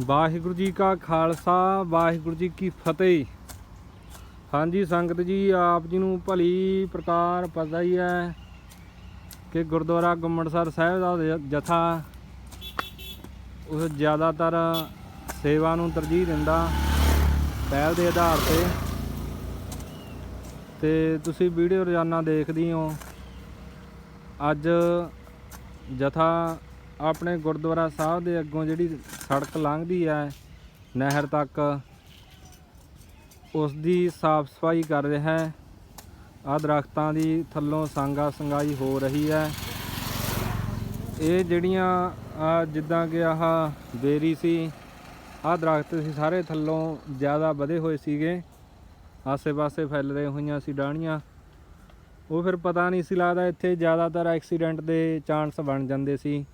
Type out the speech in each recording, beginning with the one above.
ਵਾਹਿਗੁਰੂ ਜੀ ਕਾ ਖਾਲਸਾ, ਵਾਹਿਗੁਰੂ ਜੀ ਕੀ ਫਤਿਹ। ਹਾਂਜੀ, ਸੰਗਤ ਜੀ, ਆਪ ਜੀ ਨੂੰ ਭਲੀ ਪ੍ਰਕਾਰ ਪਤਾ ਹੀ ਹੈ ਕਿ ਗੁਰਦੁਆਰਾ ਗੁੰਮਟਸਰ ਸਾਹਿਬ ਦਾ ਜ- ਜਥਾ ਉਸ ਜ਼ਿਆਦਾਤਰ ਸੇਵਾ ਨੂੰ ਤਰਜੀਹ ਦਿੰਦਾ, ਪਹਿਲ ਦੇ ਆਧਾਰ ਤੇ। ਤੇ ਤੁਸੀਂ ਵੀਡੀਓ ਰੋਜ਼ਾਨਾ ਦੇਖਦੇ ਹੋ ਅੱਜ ਜਥਾ ਆਪਣੇ ਗੁਰਦੁਆਰਾ ਸਾਹਿਬ ਦੇ ਅੱਗੋਂ ਜਿਹੜੀ ਸੜਕ ਲੰਘਦੀ ਹੈ ਨਹਿਰ ਤੱਕ ਉਸ ਦੀ ਸਾਫ਼ ਸਫ਼ਾਈ ਕਰ ਰਿਹਾ ਹੈ। ਆ ਦਰਖਤਾਂ ਦੀ ਥੱਲੋਂ ਸੰਗਾ ਸੰਗਾਈ ਹੋ ਰਹੀ ਹੈ। ਇਹ ਜਿਹੜੀਆਂ ਜਿੱਦਾਂ ਕਿ ਆਹ ਬੇਰੀ ਸੀ ਆ ਦਰਖਤ ਸੀ, ਸਾਰੇ ਥੱਲੋਂ ਜ਼ਿਆਦਾ ਵਧੇ ਹੋਏ ਸੀਗੇ। ਆਸੇ-ਪਾਸੇ ਫੈਲਦੇ ਹੋਈਆਂ ਸੀ ਡਾਹਣੀਆਂ। ਉਹ ਫਿਰ ਪਤਾ ਨਹੀਂ ਸੀ ਲੱਗਦਾ ਇੱਥੇ ਜ਼ਿਆਦਾਤਰ ਐਕਸੀਡੈਂਟ ਦੇ ਚਾਂਸ ਬਣ ਜਾਂਦੇ ਸੀ।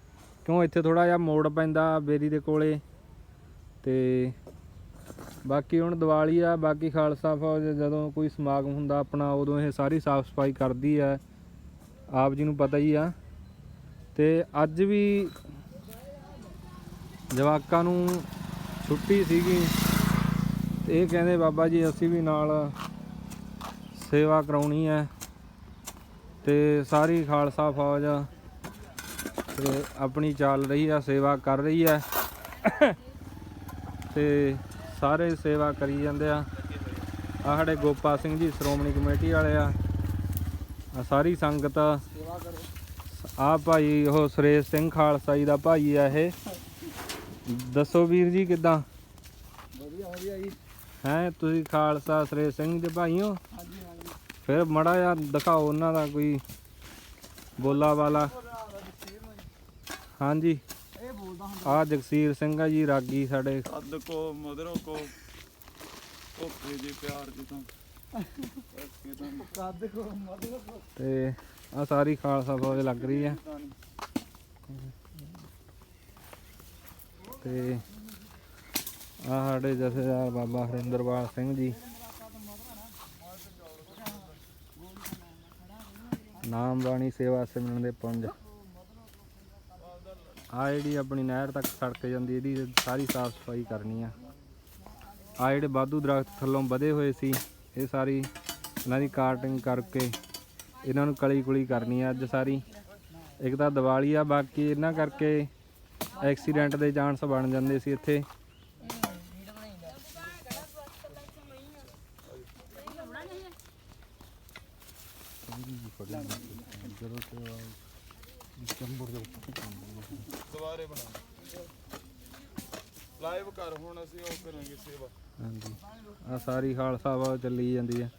ਕਿਉਂ ਇੱਥੇ ਥੋੜਾ ਜਿਹਾ ਮੋੜ ਪੈਂਦਾ ਬੇਰੀ ਦੇ ਕੋਲੇ? ਤੇ ਬਾਕੀ ਹੁਣ ਦੀਵਾਲੀ ਆ, ਬਾਕੀ ਖਾਲਸਾ ਫੌਜ ਜਦੋਂ ਕੋਈ ਸਮਾਗਮ ਹੁੰਦਾ ਆਪਣਾ, ਉਦੋਂ ਇਹ ਸਾਰੀ ਸਾਫ਼ ਸਫ਼ਾਈ ਕਰਦੀ ਆ। ਆਪ ਜੀ ਨੂੰ ਪਤਾ ਹੀ ਆ। ਤੇ ਅੱਜ ਵੀ ਜਵਾਕਾਂ ਨੂੰ ਛੁੱਟੀ ਸੀਗੀ। ਤੇ ਇਹ ਕਹਿੰਦੇ ਬਾਬਾ ਜੀ, ਅਸੀਂ ਵੀ ਨਾਲ ਸੇਵਾ ਕਰਾਉਣੀ ਹੈ ਤੇ ਸਾਰੀ ਖਾਲਸਾ ਫੌਜ ਤੇ ਆਪਣੀ ਚੱਲ ਰਹੀ ਆ ਸੇਵਾ ਕਰ ਰਹੀ ਆ। ਤੇ ਸਾਰੇ ਸੇਵਾ ਕਰੀ ਜਾਂਦੇ ਆ। ਆ ਸਾਡੇ ਗੋਪਾ ਸਿੰਘ ਜੀ ਸ਼੍ਰੋਮਣੀ ਕਮੇਟੀ ਵਾਲੇ ਆ। ਆ ਸਾਰੀ ਸੰਗਤ। ਆ ਭਾਈ ਉਹ ਸੁਰੇਸ਼ ਸਿੰਘ ਖਾਲਸਾ ਜੀ ਦਾ ਭਾਈ ਆ ਇਹ। ਦੱਸੋ ਵੀਰ ਜੀ ਕਿਦਾਂ? ਵਧੀਆ ਵਧੀਆ ਜੀ। ਹੈ ਤੁਸੀਂ ਖਾਲਸਾ ਸੁਰੇਸ਼ ਸਿੰਘ ਦੇ ਭਾਈ ਹੋ? ਹਾਂਜੀ ਹਾਂਜੀ। ਫਿਰ ਮੜਾ ਜਿਹਾ ਦਿਖਾਓ ਉਹਨਾਂ ਦਾ ਕੋਈ ਬੋਲਾ ਵਾਲਾ ਹਾਂਜੀ। ਇਹ ਬੋਲਦਾ ਹੁੰਦਾ ਆ ਜਗਸੀਰ ਸਿੰਘ ਆ ਜੀ ਰਾਗੀ ਸਾਡੇ। ਕੱਦ ਕੋ ਮਧਰੋ ਕੋ ਭੁੱਖੇ ਜੀ ਪਿਆਰ ਜੀ ਤੋਂ। ਕੱਦ ਕੋ ਮਦਦ ਕੋ। ਤੇ ਆ ਸਾਰੀ ਖਾਲਸਾ ਫੌਜ ਲੱਗ ਰਹੀ ਹੈ ਤੇ ਆ ਸਾਡੇ ਜਥੇਦਾਰ ਬਾਬਾ ਹਰਿੰਦਰਪਾਲ ਸਿੰਘ ਜੀ। ਨਾਮ ਬਾਣੀ ਸੇਵਾ ਸਿਮਰਨ ਦੇ ਪੁੰਜ। ਆ ਜਿਹੜੀ ਆਪਣੀ ਨਹਿਰ ਤੱਕ ਸੜਕ ਜਾਂਦੀ, ਇਹਦੀ ਸਾਰੀ ਸਾਫ਼ ਸਫ਼ਾਈ ਕਰਨੀ ਆ। ਆ ਜਿਹੜੇ ਬਾਦੂ ਦਰਖਤ ਥੱਲੋਂ ਵਧੇ ਹੋਏ ਸੀ, ਇਹ ਸਾਰੀ ਇਹਨਾਂ ਦੀ ਕਾਰਟਿੰਗ ਕਰਕੇ ਇਹਨਾਂ ਨੂੰ ਕਲੀ ਕੁਲੀ ਕਰਨੀ ਆ ਅੱਜ ਸਾਰੀ। ਇੱਕ ਤਾਂ ਦੀਵਾਲੀ ਆ, ਬਾਕੀ ਇਹਨਾਂ ਕਰਕੇ ਐਕਸੀਡੈਂਟ ਦੇ ਚਾਂਸ ਬਣ ਜਾਂਦੇ ਸੀ ਇੱਥੇ। ਦੁਬਾਰੇ ਬਣਾ ਲਾਈਵ ਕਰ, ਹੁਣ ਅਸੀਂ ਉਹ ਕਰਾਂਗੇ ਸੇਵਾ। ਹਾਂਜੀ। ਆ ਸਾਰੀ ਖਾਲਸਾ ਵਾ ਚੱਲੀ ਜਾਂਦੀ ਹੈ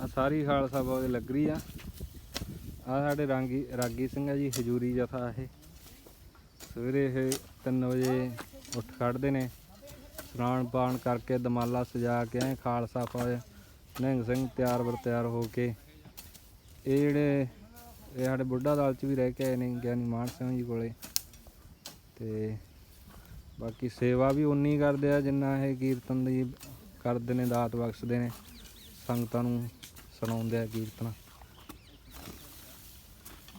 ਆ ਸਾਰੀ ਖਾਲਸਾ ਫੌਜ ਲੱਗ ਰਹੀ ਆ। ਆ ਸਾਡੇ ਰਾਂਗੀ ਰਾਗੀ ਸਿੰਘ ਆ ਜੀ, ਹਜੂਰੀ ਜਥਾ ਇਹ। ਸਵੇਰੇ ਇਹ 3 ਵਜੇ ਉੱਠ ਖੜਦੇ ਨੇ। ਸਨਾਨ ਪਾਣ ਕਰਕੇ ਦਮਾਲਾ ਸਜਾ ਕੇ ਐਂ ਖਾਲਸਾ ਫੌਜ ਨਿਹੰਗ ਸਿੰਘ ਤਿਆਰ ਬਰ ਤਿਆਰ ਹੋ ਕੇ। ਇਹ ਜਿਹੜੇ, ਇਹ ਸਾਡੇ ਬੁੱਢਾ ਦਲ ਚ ਵੀ ਰਹਿ ਕੇ ਆਏ ਨੇ ਗਿਆਨੀ ਮਾਨ ਸਿੰਘ ਜੀ ਕੋਲੇ। ਤੇ ਬਾਕੀ ਸੇਵਾ ਵੀ ਉਨੀ ਕਰਦੇ ਆ ਜਿੰਨਾ ਇਹ ਕੀਰਤਨ ਦੀ ਕਰਦੇ ਨੇ, ਦਾਤ ਬਖਸ਼ਦੇ ਨੇ, ਸੰਗਤਾਂ ਨੂੰ ਸੁਣਾਉਂਦੇ ਆ ਕੀਰਤਨ।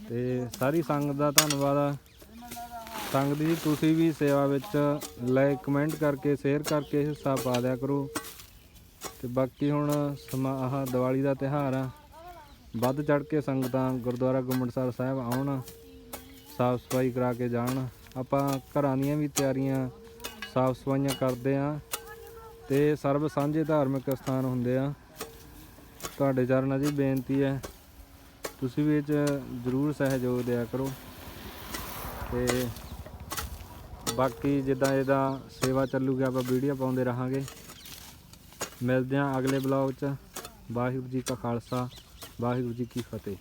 ਤੇ ਸਾਰੀ ਸੰਗਤ ਦਾ ਧੰਨਵਾਦ ਆ। ਸੰਗਤ ਜੀ ਤੁਸੀਂ ਵੀ ਸੇਵਾ ਵਿੱਚ ਲਾਈਕ ਕਮੈਂਟ ਕਰਕੇ, ਸ਼ੇਅਰ ਕਰਕੇ ਹਿੱਸਾ ਪਾ ਦਿਆ ਕਰੋ। ਤੇ ਬਾਕੀ ਹੁਣ ਸਮਾ, ਆਹ ਦੀਵਾਲੀ ਦਾ ਤਿਉਹਾਰ ਆ। ਵੱਧ ਚੜ ਕੇ ਸੰਗਤਾਂ ਗੁਰਦੁਆਰਾ ਗੁੰਮਟਸਰ ਸਾਹਿਬ ਆਉਣ, ਸਾਫ਼ ਸਫ਼ਾਈ ਕਰਾ ਕੇ ਜਾਣ। ਆਪਾਂ ਘਰਾਂ ਦੀਆਂ ਵੀ ਤਿਆਰੀਆਂ ਸਾਫ਼ ਸਫਾਈਆਂ ਕਰਦੇ ਆ ਤੇ ਸਰਬ ਸਾਂਝੇ ਧਾਰਮਿਕ ਸਥਾਨ ਹੁੰਦੇ ਆ। ਤੁਹਾਡੇ ਚਰਨਾਂ 'ਚ ਬੇਨਤੀ ਹੈ, ਤੁਸੀਂ ਵੀ ਇਹ 'ਚ ਜ਼ਰੂਰ ਸਹਿਯੋਗ ਦਿਆ ਕਰੋ। ਤੇ ਬਾਕੀ ਜਿੱਦਾਂ ਇਹਦਾ ਸੇਵਾ ਚੱਲੂਗੀ, ਆਪਾਂ ਵੀਡੀਓ ਪਾਉਂਦੇ ਰਹਾਂਗੇ। ਮਿਲਦੇ ਹਾਂ ਅਗਲੇ ਬਲੌਗ 'ਚ। ਵਾਹਿਗੁਰੂ ਜੀ ਕਾ ਖਾਲਸਾ, ਵਾਹਿਗੁਰੂ ਜੀ ਕੀ ਫਤਿਹ।